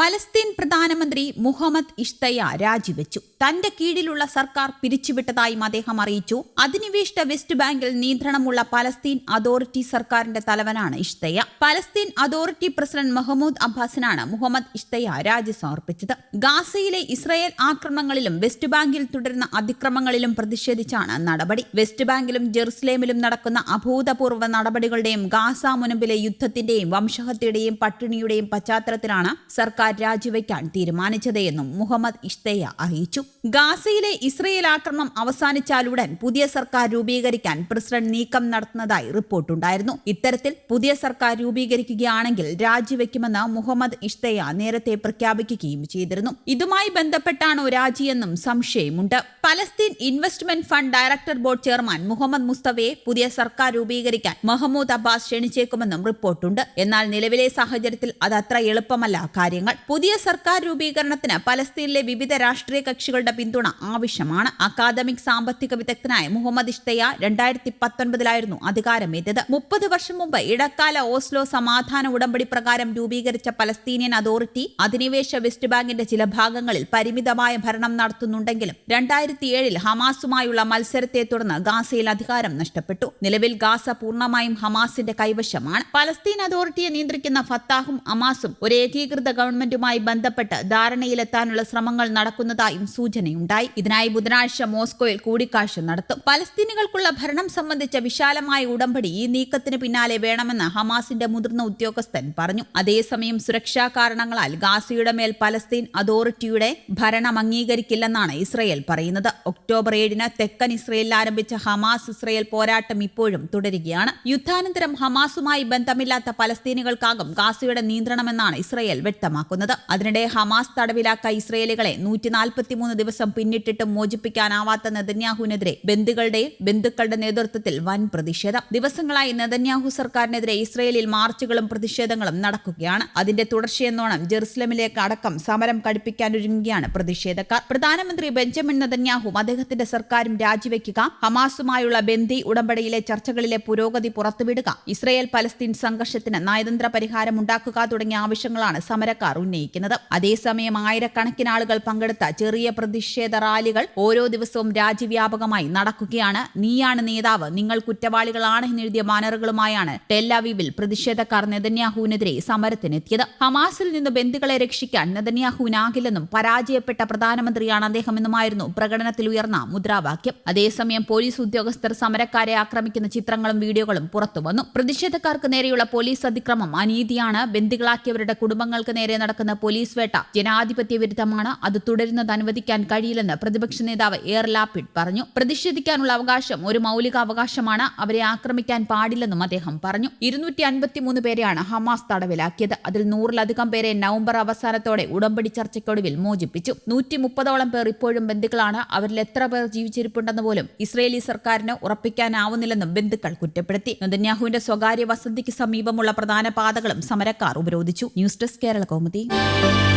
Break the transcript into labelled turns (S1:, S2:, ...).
S1: Palestine പ്രധാനമന്ത്രി മുഹമ്മദ് ഇഷ്തയ രാജിവെച്ചു. തന്റെ കീഴിലുള്ള സർക്കാർ പിരിച്ചുവിട്ടതായും അദ്ദേഹം അറിയിച്ചു. അധിനിവേശിത വെസ്റ്റ് ബാങ്കിൽ നിയന്ത്രണമുള്ള പലസ്തീൻ അതോറിറ്റി സർക്കാരിന്റെ തലവനാണ് Ishtayeh Palestine authority president Mahmoud അബ്ബാസിനാണ് Muhammad ഇഷ്തയ രാജി സമർപ്പിച്ചത്. ഗാസയിലെ ഇസ്രയേൽ ആക്രമണങ്ങളിലും വെസ്റ്റ് ബാങ്കിൽ തുടരുന്ന അതിക്രമങ്ങളിലും പ്രതിഷേധിച്ചാണ് നടപടി. വെസ്റ്റ് ബാങ്കിലും ജെറുസലേമിലും നടക്കുന്ന അഭൂതപൂർവ നടപടികളുടെയും ഗാസ മുനമ്പിലെ യുദ്ധത്തിന്റെയും വംശഹത്യയുടെയും പട്ടിണിയുടെയും പശ്ചാത്തലത്തിലാണ് സർക്കാർ രാജിവെക്കാൻ തീരുമാനിച്ചത് എന്നും മുഹമ്മദ് ഇഷ്തയ അറിയിച്ചു. ഗാസയിലെ ഇസ്രയേൽ ആക്രമണം അവസാനിച്ചാലുടൻ പുതിയ സർക്കാർ രൂപീകരിക്കാൻ പ്രസിഡന്റ് നീക്കം നടത്തുന്നതായി റിപ്പോർട്ടുണ്ടായിരുന്നു. ഇത്തരത്തിൽ പുതിയ സർക്കാർ രൂപീകരിക്കുകയാണെങ്കിൽ രാജിവെക്കുമെന്ന് മുഹമ്മദ് ഇഷ്തയ നേരത്തെ പ്രഖ്യാപിക്കുകയും ചെയ്തിരുന്നു. ഇതുമായി ബന്ധപ്പെട്ടാണോ രാജിയെന്നും സംശയമുണ്ട്. Palestine investment fund director board chairman Muhammad മുസ്തവയെ പുതിയ സർക്കാർ രൂപീകരിക്കാൻ മഹമ്മൂദ് അബ്ബാസ് ക്ഷണിച്ചേക്കുമെന്നും റിപ്പോർട്ടുണ്ട്. എന്നാൽ നിലവിലെ സാഹചര്യത്തിൽ അത് അത്ര എളുപ്പമല്ല കാര്യങ്ങൾ. പുതിയ സർക്കാർ രൂപീകരണത്തിന് പലസ്തീനിലെ വിവിധ രാഷ്ട്രീയ കക്ഷികളുടെ പിന്തുണ ആവശ്യമാണ്. അക്കാദമിക് സാമ്പത്തിക വിദഗ്ധനായ മുഹമ്മദ് ഇഷ്തയ രണ്ടായിരത്തി പത്തൊൻപതിലായിരുന്നു അധികാരമേറ്റത്. മുപ്പത് വർഷം മുമ്പ് ഇടക്കാല ഓസ്ലോ സമാധാന ഉടമ്പടി പ്രകാരം രൂപീകരിച്ച പലസ്തീനിയൻ അതോറിറ്റി അധിനിവേശ വെസ്റ്റ് ബാങ്കിന്റെ ചില ഭാഗങ്ങളിൽ പരിമിതമായ ഭരണം നടത്തുന്നുണ്ടെങ്കിലും രണ്ടായിരത്തി ഏഴിൽ ഹമാസുമായുള്ള മത്സരത്തെ തുടർന്ന് ഗാസയിൽ അധികാരം നഷ്ടപ്പെട്ടു. നിലവിൽ ഗാസ പൂർണമായും ഹമാസിന്റെ കൈവശമാണ്. പലസ്തീൻ അതോറിറ്റിയെ നിയന്ത്രിക്കുന്ന ഫത്താഹും അമാസും ഒരു ഏകീകൃത ഗവൺമെന്റുമായി ബന്ധപ്പെട്ട് ധാരണയിലെത്താനുള്ള ശ്രമങ്ങൾ നടക്കുന്നതായും സൂചനയുണ്ടായി. ഇതിനായി ബുധനാഴ്ച മോസ്കോയിൽ കൂടിക്കാഴ്ച നടത്തും. പലസ്തീനികൾക്കുള്ള ഭരണം സംബന്ധിച്ച വിശാലമായ ഉടമ്പടി ഈ നീക്കത്തിന് പിന്നാലെ വേണമെന്ന് ഹമാസിന്റെ മുതിർന്ന ഉദ്യോഗസ്ഥൻ പറഞ്ഞു. അതേസമയം സുരക്ഷാ കാരണങ്ങളാൽ ഗാസയുടെ മേൽ പലസ്തീൻ അതോറിറ്റിയുടെ ഭരണം അംഗീകരിക്കില്ലെന്നാണ് ഇസ്രയേൽ പറയുന്നത്. ഒക്ടോബർ ഏഴിന് തെക്കൻ ഇസ്രയേലിൽ ആരംഭിച്ച ഹമാസ് ഇസ്രയേൽ പോരാട്ടം ഇപ്പോഴും തുടരുകയാണ്. യുദ്ധാനന്തരം ഹമാസുമായി ബന്ധമില്ലാത്ത പലസ്തീനികൾക്കാകും ഗാസയുടെ നിയന്ത്രണമെന്നാണ് ഇസ്രയേൽ വ്യക്തമാക്കുന്നത്. അതിനിടെ ഹമാസ് തടവിലാക്ക ഇസ്രയേലികളെ നൂറ്റി നാൽപ്പത്തിമൂന്ന് ദിവസം പിന്നിട്ടിട്ടും മോചിപ്പിക്കാനാവാത്ത നെതന്യാഹുവിനെതിരെ ബന്ധുക്കളുടെ ബന്ധുക്കളുടെ നേതൃത്വത്തിൽ വൻ പ്രതിഷേധം. ദിവസങ്ങളായി നെതന്യാഹു സർക്കാരിനെതിരെ ഇസ്രയേലിൽ മാർച്ചുകളും പ്രതിഷേധങ്ങളും നടക്കുകയാണ്. അതിന്റെ തുടർച്ചയെന്നോണം ജെറുസലമിലേക്ക് അടക്കം സമരം കടുപ്പിക്കാനൊരുങ്ങുകയാണ് പ്രതിഷേധക്കാർ. പ്രധാനമന്ത്രി ബെഞ്ചമിൻ നെതന്യാഹും അദ്ദേഹത്തിന്റെ സർക്കാരും രാജിവെക്കുക ഹമാസുമായുള്ള ബന്ദി ഉടമ്പടിയിലെ ചർച്ചകളിലെ പുരോഗതി പുറത്തുവിടുക ഇസ്രയേൽ പലസ്തീൻ സംഘർഷത്തിന് നയതന്ത്ര പരിഹാരം ഉണ്ടാക്കുക തുടങ്ങിയ ആവശ്യങ്ങളാണ് സമരക്കാർ ഉന്നയിക്കുന്നത്. അതേസമയം ആയിരക്കണക്കിന് ആളുകൾ പങ്കെടുത്ത ചെറിയ പ്രതിഷേധ റാലികൾ ഓരോ ദിവസവും രാജ്യവ്യാപകമായി നടക്കുകയാണ്. നീയാണ് നേതാവ് നിങ്ങൾ കുറ്റവാളികളാണ് എന്നെഴുതിയ ബാനറുകളുമായാണ് ടെല്ലാവീവിൽ പ്രതിഷേധക്കാർ നെതന്യാഹുവിനെതിരെ സമരത്തിനെത്തിയത്. ഹമാസിൽ നിന്ന് ബന്ധുക്കളെ രക്ഷിക്കാൻ നെതന്യാഹുവിനാകില്ലെന്നും പരാജയപ്പെട്ട പ്രധാനമന്ത്രിയാണ് അദ്ദേഹമെന്നുമായിരുന്നു പ്രകടനത്തിൽ ഉയർന്ന മുദ്രാവാക്യം. അതേസമയം പോലീസ് ഉദ്യോഗസ്ഥർ സമരക്കാരെ ആക്രമിക്കുന്ന ചിത്രങ്ങളും വീഡിയോകളും പുറത്തുവന്നു. പ്രതിഷേധക്കാർക്ക് നേരെയുള്ള പോലീസ് അതിക്രമം അനീതിയാണ്. ബന്ദികളാക്കിയവരുടെ കുടുംബങ്ങൾക്ക് നേരെ നടക്കുന്ന പോലീസ് വേട്ട ജനാധിപത്യ വിരുദ്ധമാണ്. അത് തുടരുന്നത് അനുവദിക്കാൻ കഴിയില്ലെന്ന് പ്രതിപക്ഷ നേതാവ് എയർ ലാപ്പിഡ് പറഞ്ഞു. പ്രതിഷേധിക്കാനുള്ള അവകാശം ഒരു മൗലിക അവകാശമാണ്. അവരെ ആക്രമിക്കാൻ പാടില്ലെന്നും അദ്ദേഹം പറഞ്ഞു. ഇരുന്നൂറ്റി അൻപത്തിമൂന്ന് പേരെയാണ് ഹമാസ് തടവിലാക്കിയത്. അതിൽ നൂറിലധികം പേരെ നവംബർ അവസാനത്തോടെ ഉടമ്പടി ചർച്ചയ്ക്കൊടുവിൽ മോചിപ്പിച്ചു. നൂറ്റി മുപ്പതോളം പേർ ഇപ്പോഴും ബന്ധുക്കളാണ്. അവരിൽ എത്ര പേർ ജീവിച്ചിരിപ്പുണ്ടെന്ന് പോലും ഇസ്രയേലി സർക്കാരിന് ഉറപ്പിക്കാനാവുന്നില്ലെന്നും ബന്ധുക്കൾ കുറ്റപ്പെടുത്തി. നെതന്യാഹുവിന്റെ സ്വകാര്യ വസതിക്ക് സമീപമുള്ള പ്രധാന പാതകളും സമരക്കാർ ഉപരോധിച്ചു. News desk Kerala Kaumudi. Santi.